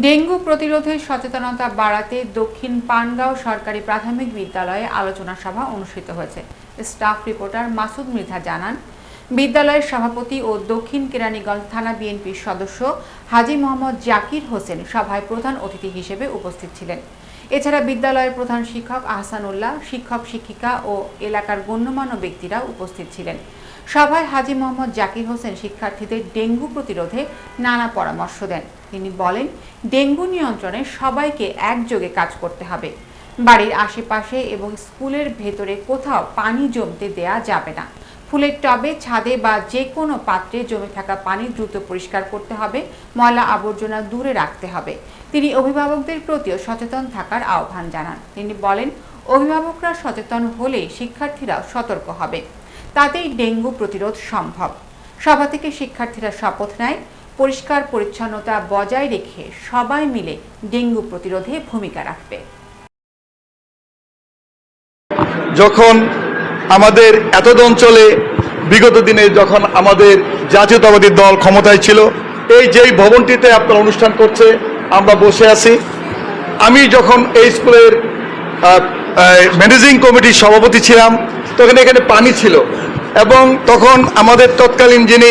Dengue প্রতিরোধে সচেতনতা বাড়াতে দক্ষিণ পানগাঁও সরকারি প্রাথমিক বিদ্যালয়ে আলোচনা সভা অনুষ্ঠিত হয়েছে। স্টাফ রিপোর্টার মাসুদ মৃধা জানান, বিদ্যালয়ের সভাপতি ও দক্ষিণ কেরানীগঞ্জ থানা বিএনপির সদস্য হাজী মোহাম্মদ জাকির হোসেন সভায় প্রধান অতিথি হিসেবে উপস্থিত ছিলেন। এছাড়া বিদ্যালয়ের প্রধান শিক্ষক আহসানুল্লাহ শিক্ষক শিক্ষিকা ও এলাকার গণ্যমান্য ব্যক্তিরা উপস্থিত ছিলেন। সভায় হাজি মোহাম্মদ জাকির হোসেন শিক্ষার্থীদের ডেঙ্গু প্রতিরোধে নানা পরামর্শ দেন। তিনি বলেন, ডেঙ্গু নিয়ন্ত্রণে সবাইকে একযোগে কাজ করতে হবে। বাড়ির আশেপাশে এবং স্কুলের ভেতরে কোথাও পানি জমতে দেয়া যাবে না। ফুলের টবে, ছাদে বা যে কোনো পাত্রে জমে থাকা পানি দ্রুত পরিষ্কার করতে হবে। ময়লা আবর্জনা দূরে রাখতে হবে। তিনি অভিভাবকদের প্রতিও সচেতন থাকার আহ্বান জানান। তিনি বলেন, অভিভাবকরা সচেতন হলে শিক্ষার্থীরাও সতর্ক হবে। তাতেই ডেঙ্গু প্রতিরোধ সম্ভব। সভা থেকে শিক্ষার্থীরা শপথ নেয়, পরিষ্কার পরিচ্ছন্নতা বজায় রেখে সবাই মিলে ডেঙ্গু প্রতিরোধে ভূমিকা রাখবে। যখন আমাদের এতদ অঞ্চলে বিগত দিনে যখন আমাদের জাতীয়তাবাদী দল ক্ষমতায় ছিল, এই যেই ভবনটিতে আপনার অনুষ্ঠান করছে, আমরা বসে আছি। আমি যখন এই স্কুলের ম্যানেজিং কমিটির সভাপতি ছিলাম। তখন এখানে পানি ছিল। এবং তখন আমাদের তৎকালীন যিনি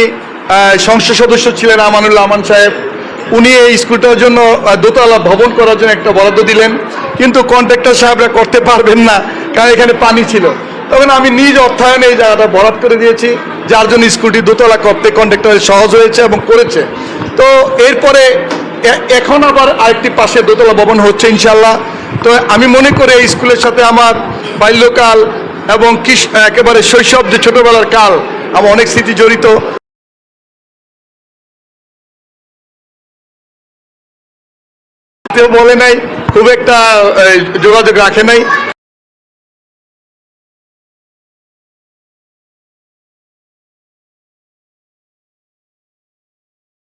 সংসদ সদস্য ছিলেন আমানুল্লাহ আমান সাহেব, উনি এই স্কুলটার জন্য দোতলা ভবন করার জন্য একটা বরাদ্দ দিলেন। কিন্তু কন্ট্রাক্টর সাহেবরা করতে পারবেন না, কারণ এখানে পানি ছিল। তখন আমি নিজ অর্থায়নে এই জায়গাটা বরাদ করে দিয়েছি, যার জন্য স্কুলটি দোতলা করতে কন্ট্রাক্টরের সহজ হয়েছে এবং করেছে। তো এরপরে এখন আবার আরেকটি পাশে দোতলা ভবন হচ্ছে ইনশাল্লাহ তো আমি মনে করি এই স্কুলের সাথে আমার বাল্যকাল এবং একেবারে শৈশব যে ছোটবেলার কাল, আমার অনেক স্মৃতি জড়িত। বলে নাই, খুব একটা যোগাযোগ রাখে নাই।